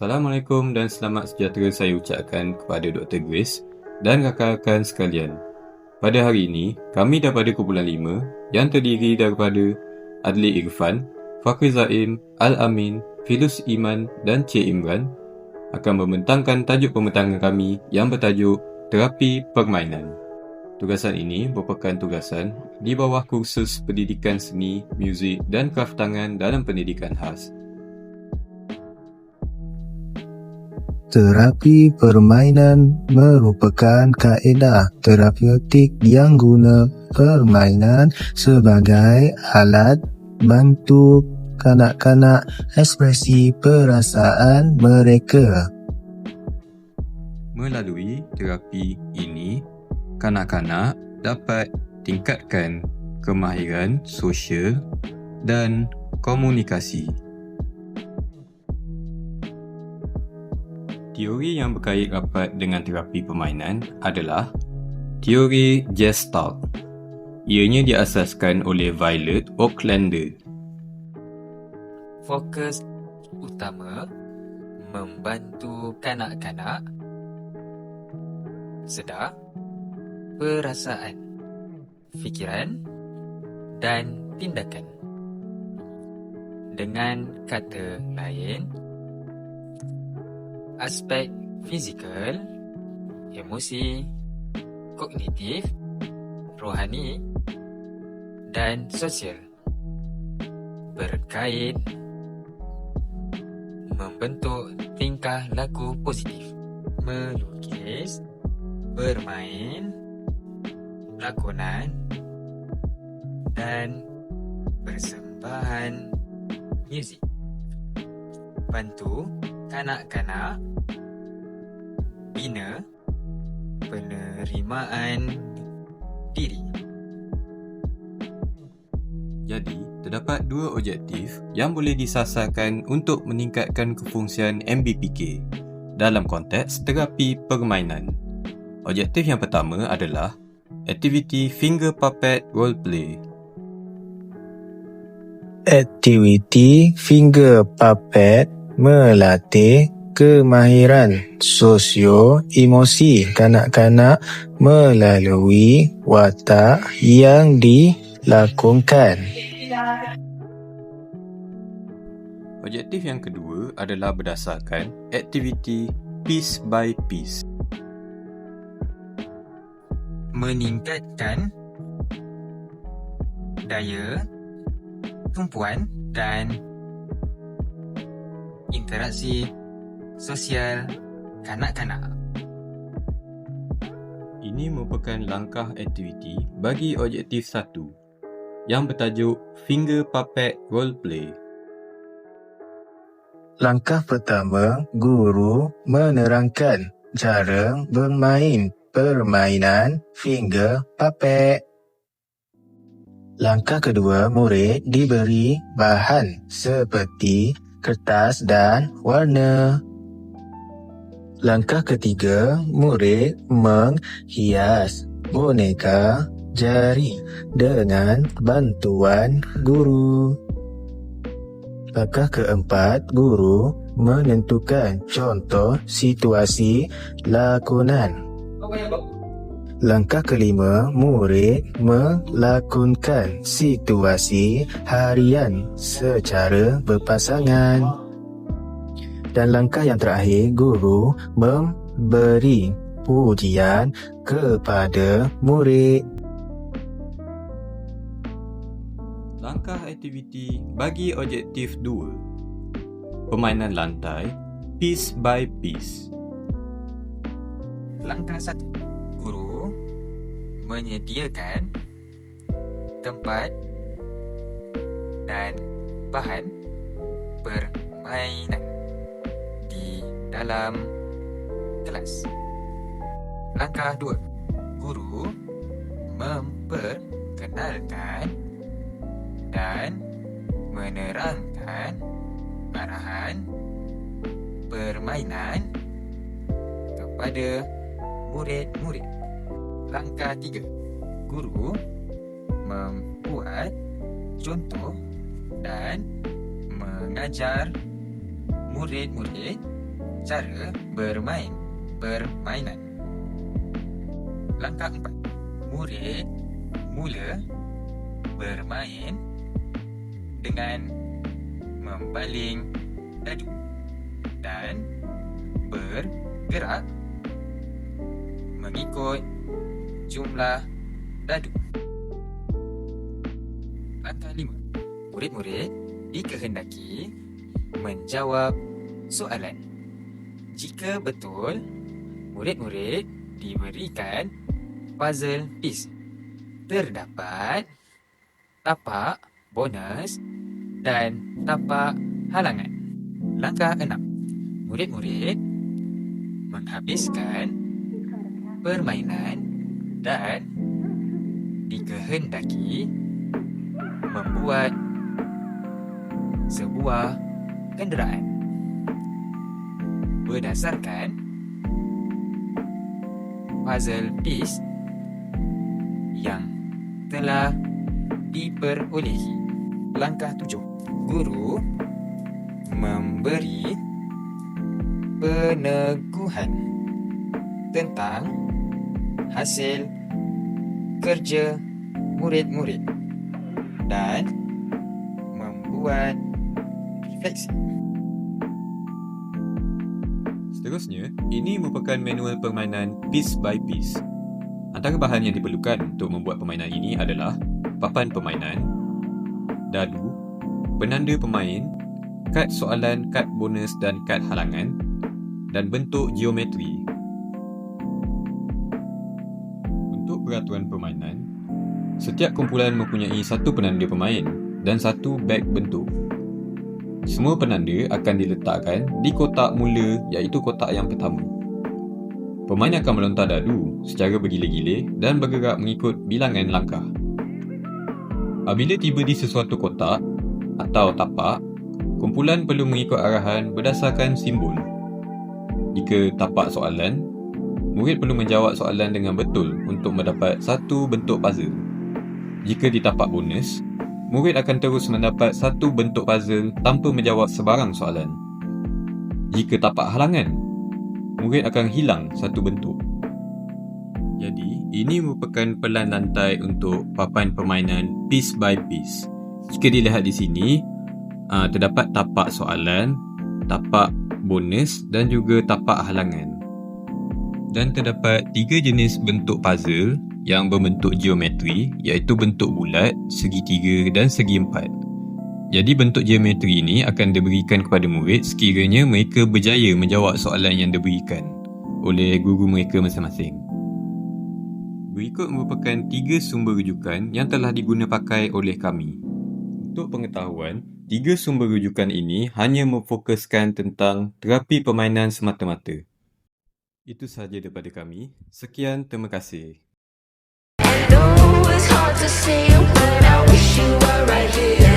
Assalamualaikum dan selamat sejahtera saya ucapkan kepada Dr. Grace dan rakan-rakan sekalian. Pada hari ini, kami daripada kumpulan 5 yang terdiri daripada Adli Irfan, Fakri Zaim, Al-Amin, Filus Iman dan Cik Imran akan membentangkan tajuk pembentangan kami yang bertajuk Terapi Permainan. Tugasan ini merupakan tugasan di bawah kursus pendidikan seni, muzik dan kraft tangan dalam pendidikan khas. Terapi permainan merupakan kaedah terapeutik yang guna permainan sebagai alat bantu kanak-kanak ekspresi perasaan mereka. Melalui terapi ini, kanak-kanak dapat tingkatkan kemahiran sosial dan komunikasi. Teori yang berkait rapat dengan terapi permainan adalah teori Gestalt. Ianya diasaskan oleh Violet Oaklander. Fokus utama membantu kanak-kanak sedar perasaan, fikiran dan tindakan. Dengan kata lain, aspek fizikal, emosi, kognitif, rohani dan sosial berkait membentuk tingkah laku positif melukis bermain lakonan dan persembahan muzik. Bantu kanak-kanak bina penerimaan diri. Jadi, terdapat dua objektif yang boleh disasarkan untuk meningkatkan kefungsian MBPK dalam konteks terapi permainan. Objektif yang pertama adalah aktiviti finger puppet role play. Aktiviti finger puppet melatih kemahiran sosio-emosi kanak-kanak melalui watak yang dilakonkan. Objektif yang kedua adalah berdasarkan aktiviti piece by piece. Meningkatkan daya tumpuan dan interaksi sosial kanak-kanak. Ini merupakan langkah aktiviti bagi objektif satu yang bertajuk Finger Puppet Role Play. Langkah pertama, guru menerangkan cara bermain permainan finger puppet. Langkah kedua, murid diberi bahan seperti kertas dan warna. Langkah ketiga, murid menghias boneka jari dengan bantuan guru. Langkah keempat, guru menentukan contoh situasi lakonan. Langkah kelima, murid melakonkan situasi harian secara berpasangan. Dan langkah yang terakhir, guru memberi pujian kepada murid. Langkah aktiviti bagi objektif 2. Permainan lantai piece by piece. Langkah satu, guru menyediakan tempat dan bahan permainan di dalam kelas. Langkah dua, guru memperkenalkan dan menerangkan arahan permainan kepada murid-murid. Langkah tiga, guru membuat contoh dan mengajar murid-murid Cara bermain permainan. Langkah empat. Murid mula bermain dengan membaling dadu dan bergerak mengikut jumlah dadu. Langkah lima. Murid-murid dikehendaki menjawab soalan. Jika betul, murid-murid diberikan puzzle piece. Terdapat tapak bonus dan tapak halangan. Langkah enam. Murid-murid menghabiskan permainan dan dikehendaki membuat sebuah kenderaan berdasarkan puzzle piece yang telah diperolehi. Langkah tujuh. Guru memberi peneguhan tentang hasil kerja murid-murid dan membuat refleksi. Seterusnya, ini merupakan manual permainan piece by piece. Antara bahan yang diperlukan untuk membuat permainan ini adalah papan permainan, dadu, penanda pemain, kad soalan, kad bonus dan kad halangan dan bentuk geometri. Peraturan permainan, setiap kumpulan mempunyai satu penanda pemain dan satu beg bentuk. Semua penanda akan diletakkan di kotak mula iaitu kotak yang pertama. Pemain akan melontar dadu secara bergila-gila dan bergerak mengikut bilangan langkah. Apabila tiba di sesuatu kotak atau tapak, kumpulan perlu mengikut arahan berdasarkan simbol. Jika tapak soalan, murid perlu menjawab soalan dengan betul untuk mendapat satu bentuk puzzle. Jika di tapak bonus, murid akan terus mendapat satu bentuk puzzle tanpa menjawab sebarang soalan. Jika tapak halangan, murid akan hilang satu bentuk. Jadi, ini merupakan pelan lantai untuk papan permainan piece by piece. Jika dilihat di sini, ah, terdapat tapak soalan, tapak bonus dan juga tapak halangan. Dan terdapat tiga jenis bentuk puzzle yang berbentuk geometri iaitu bentuk bulat, segitiga dan segi empat. Jadi bentuk geometri ini akan diberikan kepada murid sekiranya mereka berjaya menjawab soalan yang diberikan oleh guru mereka masing-masing. Berikut merupakan tiga sumber rujukan yang telah diguna pakai oleh kami. Untuk pengetahuan, tiga sumber rujukan ini hanya memfokuskan tentang terapi permainan semata-mata. Itu sahaja daripada kami. Sekian, terima kasih. I know it's hard to see you, but I wish you were right here.